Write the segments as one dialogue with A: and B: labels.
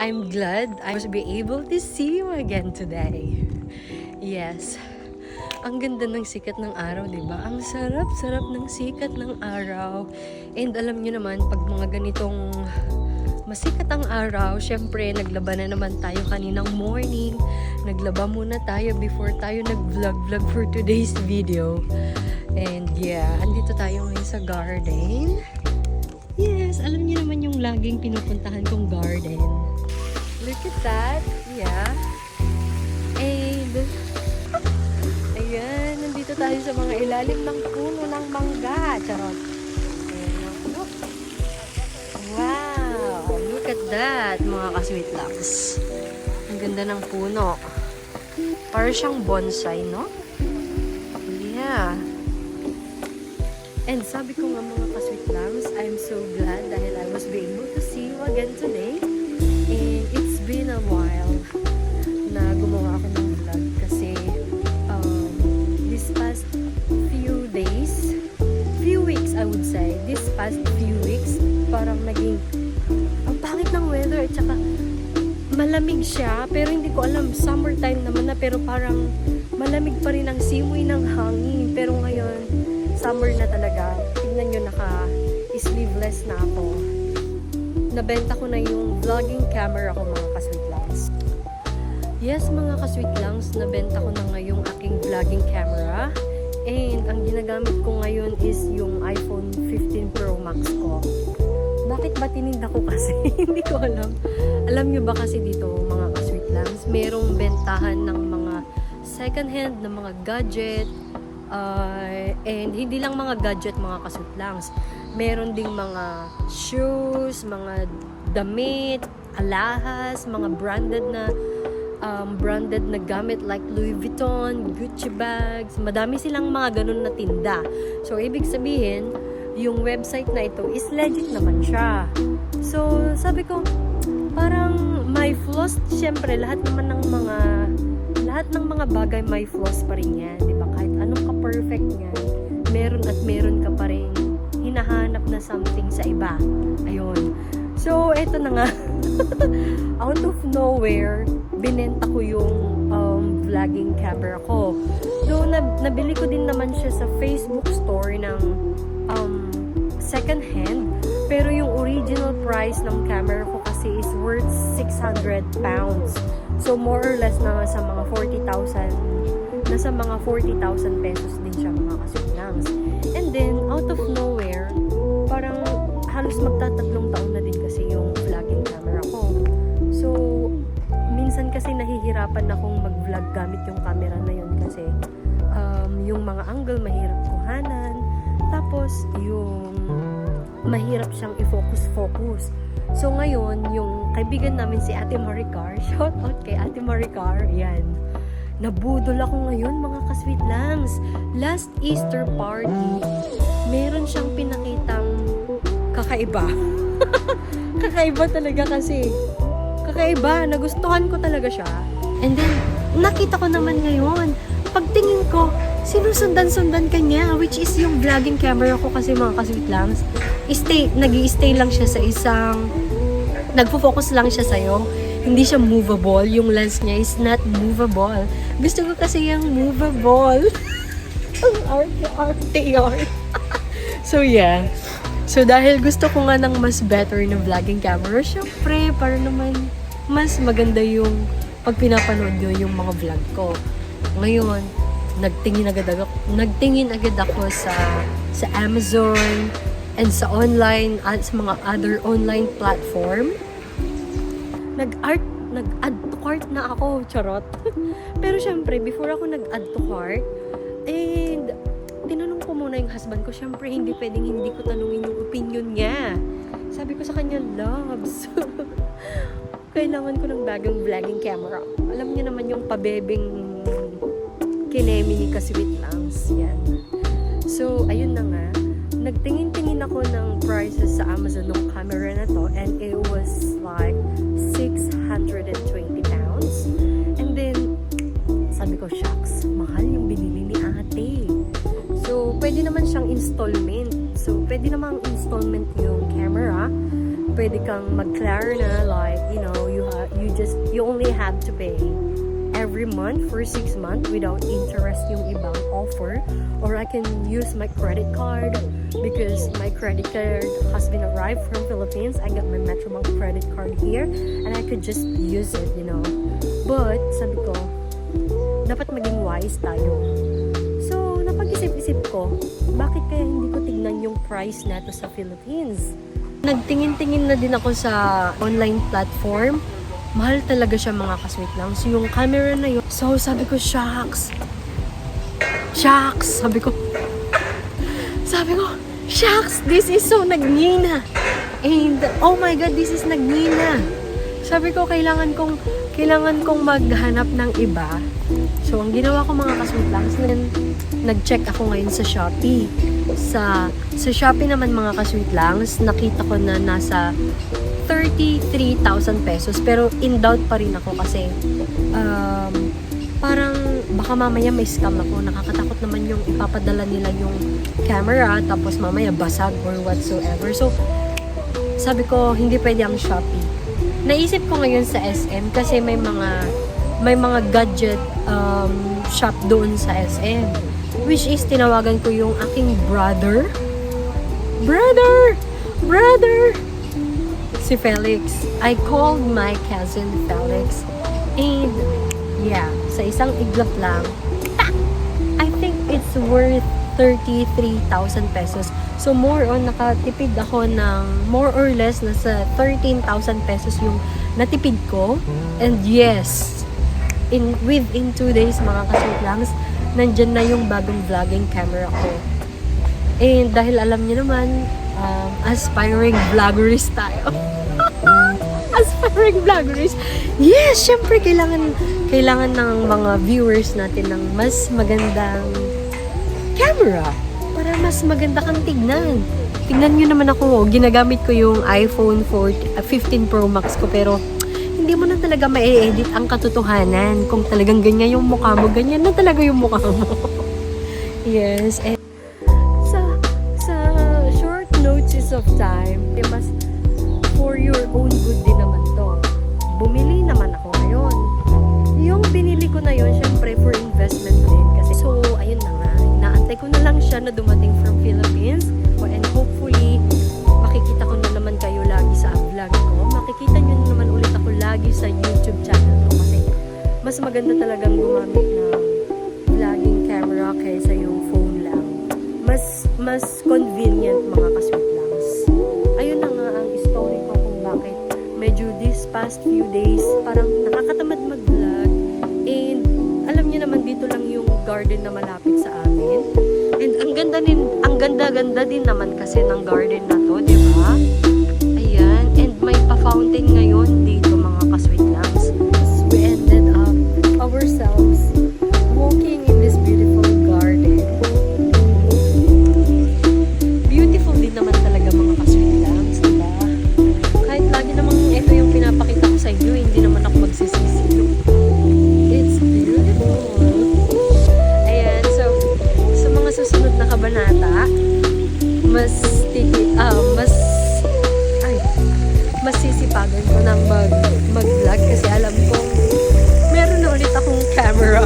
A: I'm glad I was be able to see you again today. Yes. Ang ganda ng sikat ng araw, di ba? Ang sarap-sarap ng sikat ng araw. And alam niyo naman, pag mga ganitong masikat ang araw, syempre, naglaba na naman tayo kaninang morning. Naglaba muna tayo before tayo nag-vlog-vlog for today's video. And yeah, andito tayo ngayon sa garden. Yes, alam niyo naman yung laging pinupuntahan kong garden. Look at that. Yeah. And, ayan, nandito tayo sa mga ilalim ng puno ng mangga. Charot. Ayan, oh. Wow! Look at that, mga ka-sweet loves. Ang ganda ng puno. Para siyang bonsai, no? Yeah. And sabi ko nga mga ka-sweet loves, I'm so glad dahil I was be able to see you again today. And it's been a while na gumawa ako ng vlog kasi um, this past few days, few weeks I would say, this past few weeks, parang naging ang pangit ng weather at saka malamig siya pero hindi ko alam summertime naman na pero parang malamig pa rin ang simoy ng hangin pero ngayon summer na talaga tingnan nyo naka sleeveless na ako nabenta ko na yung vlogging camera ko mga kasweet langs yes mga kasweet langs nabenta ko na nga yung aking vlogging camera and ang ginagamit ko ngayon is yung iPhone 15 Pro Max ko bakit ba tininda ko kasi? Hindi ko alam. Alam nyo ba kasi dito, mga ka-sweet langs, merong bentahan ng mga second hand na mga gadget, uh, and hindi lang mga gadget, mga ka-sweet langs. Meron ding mga shoes, mga damit, alahas, mga branded na um, branded na gamit like Louis Vuitton, Gucci bags, madami silang mga ganun na tinda. So, ibig sabihin, yung website na ito is legit naman siya. So, sabi ko, parang may flaws, syempre, lahat naman ng mga, lahat ng mga bagay may flaws pa rin yan, di ka-perfect niyan, meron at meron ka pa rin hinahanap na something sa iba. Ayun. So, eto na nga. Out of nowhere, binenta ko yung um, vlogging camera ko. Though, nab- nabili ko din naman siya sa Facebook store ng um, second hand. Pero yung original price ng camera ko kasi is worth 600 pounds. So more or less na sa mga 40,000, nasa mga 40,000 pesos din siya mga kasulangs. And then, out of nowhere, parang halos magtatatlong taon na din kasi yung vlogging camera ko. So, minsan kasi nahihirapan akong mag-vlog gamit yung camera na yun kasi um, yung mga angle mahirap kuhanan. Tapos, yung mahirap siyang i-focus-focus. So, ngayon, yung kaibigan namin si Ate Maricar, shout out kay Ate Maricar, yan. Nabudol ako ngayon, mga kasweet langs. Last Easter party, meron siyang pinakitang kakaiba. kakaiba talaga kasi. Kakaiba, nagustuhan ko talaga siya. And then, nakita ko naman ngayon, pagtingin ko, sinusundan-sundan ka niya, which is yung vlogging camera ko kasi mga kasweet langs. Stay, nag stay lang siya sa isang, nagfo-focus lang siya sa'yo. Hindi siya movable. Yung lens niya is not movable. Gusto ko kasi yung movable. Ang arte-arte yun. so yeah. So dahil gusto ko nga ng mas better na vlogging camera, syempre, para naman mas maganda yung pag pinapanood nyo yung mga vlog ko. Ngayon, nagtingin agad ako, nagtingin agad ako sa sa Amazon and sa online at sa mga other online platform. Nag-art, nag-add to cart na ako, charot. Pero syempre, before ako nag-add to cart, and tinanong ko muna yung husband ko, syempre hindi pwedeng hindi ko tanungin yung opinion niya. Sabi ko sa kanya, loves, kailangan ko ng bagong vlogging camera. Alam niyo naman yung pabebing kinemi ni Kasweet Langs. Yan. So, ayun na nga. Nagtingin-tingin ako ng prices sa Amazon ng camera na to and it was like 620 pounds. And then, sabi ko, shucks, mahal yung binili ni ate. So, pwede naman siyang installment. So, pwede namang installment yung camera. Pwede kang mag-Klarna like in only have to pay every month for six months without interest yung ibang offer or I can use my credit card because my credit card has been arrived from Philippines. I got my Metrobank credit card here and I could just use it, you know. But sabi ko, dapat maging wise tayo. So, napag-isip-isip ko, bakit kaya hindi ko tignan yung price na to sa Philippines? Nagtingin-tingin na din ako sa online platform. Mahal talaga siya mga kasweet lang. So, yung camera na yun. So, sabi ko, shucks. Shucks! Sabi ko, sabi ko, shucks! This is so nagnina. And, oh my God, this is nagnina. Sabi ko, kailangan kong, kailangan kong maghanap ng iba. So, ang ginawa ko mga kasweet lang, nag-check ako ngayon sa Shopee. Sa, sa Shopee naman mga kasweet lang, nakita ko na nasa 33,000 pesos. Pero in doubt pa rin ako kasi um, parang baka mamaya may scam ako. Nakakatakot naman yung ipapadala nila yung camera tapos mamaya basag or whatsoever. So, sabi ko, hindi pwede ang Shopee. Naisip ko ngayon sa SM kasi may mga may mga gadget um, shop doon sa SM. Which is, tinawagan ko yung aking brother. Brother! Brother! Si Felix. I called my cousin Felix. And, yeah, sa isang iglap lang! I think it's worth 33,000 pesos. So, more on, nakatipid ako ng more or less nasa 13,000 pesos yung natipid ko. And yes, in within two days, mga kasweet langs, nandyan na yung bagong vlogging camera ko. And dahil alam niyo naman, um, aspiring vloggerist tayo. aspiring vloggerist. Yes, syempre kailangan kailangan ng mga viewers natin ng mas magandang camera para mas maganda kang tignan. Tignan nyo naman ako, ginagamit ko yung iPhone 4, uh, 15 Pro Max ko pero hindi mo na talaga ma-edit ang katotohanan. Kung talagang ganyan yung mukha mo, ganyan na talaga yung mukha mo. yes, and sa, sa short notice of time, mas for your own good na yun, syempre for investment din. Kasi, so, ayun na nga. Inaantay ko na lang siya na dumating from Philippines. And hopefully, makikita ko na naman kayo lagi sa vlog ko. Makikita nyo na naman ulit ako lagi sa YouTube channel ko. Kasi, mas maganda talagang gumamit ng vlogging camera kaysa yung phone lang. Mas, mas convenient mga kasweet langs. Ayun na nga ang story ko kung bakit medyo this past few days parang garden na malapit sa amin. And ang ganda din, ang ganda-ganda din naman kasi ng garden na to, 'di ba? Ayan, and may pa-fountain ngayon mas sisipagan ko ng mag, mag-vlog kasi alam kong meron ulit akong camera.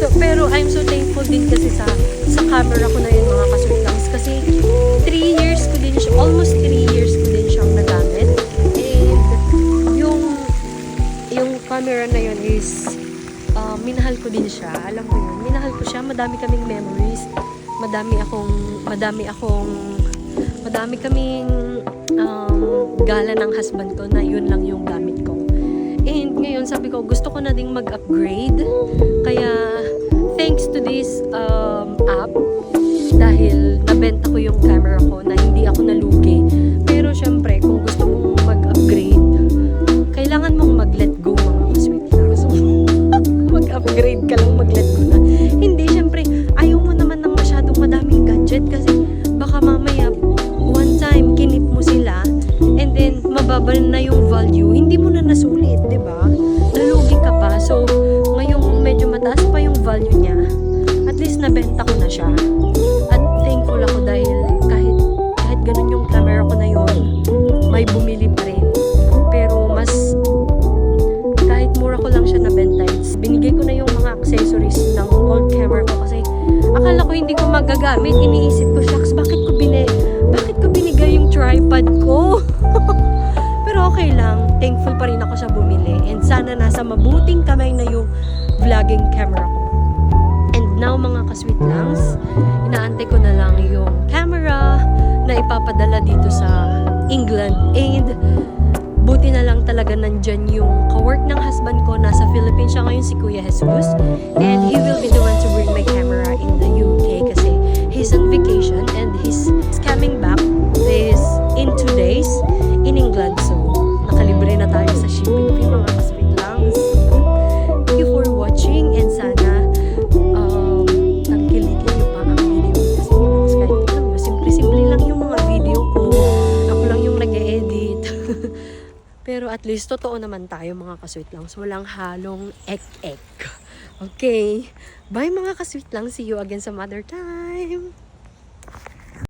A: So, pero I'm so thankful din kasi sa sa camera ko na yun mga kasweet langs kasi 3 years ko din siya, almost 3 years ko din siyang nagamit. And yung yung camera na yun is uh, minahal ko din siya. Alam mo yun, minahal ko siya. Madami kaming memories. Madami akong madami akong madami kaming um, gala ng husband ko na yun lang yung gamit ko. And ngayon sabi ko gusto ko na ding mag-upgrade. Kaya thanks to this um, app dahil nabenta ko yung camera ko na hindi ako nalugi. ba? Nalugi ka pa. So, ngayong medyo mataas pa yung value niya, at least nabenta ko na siya. At thankful ako dahil kahit, kahit ganun yung camera ko na yon may bumili pa rin. Pero mas, kahit mura ko lang siya nabenta, it's, binigay ko na yung mga accessories ng old camera ko kasi akala ko hindi ko magagamit. Iniisip ko, shucks, bakit ko bine, bakit ko binigay yung tripod ko? Thankful pa rin ako sa bumili. And sana nasa mabuting kamay na yung vlogging camera ko. And now mga kasweet langs, inaantay ko na lang yung camera na ipapadala dito sa England. And buti na lang talaga nandyan yung kawork ng husband ko. Nasa Philippines siya ngayon si Kuya Jesus. And he will be the one to bring my camera in the UK kasi he's on vacation and he's coming back is in two days at least totoo naman tayo mga kasweet lang. So, walang halong ek-ek. Okay. Bye mga kasweet lang. See you again some other time.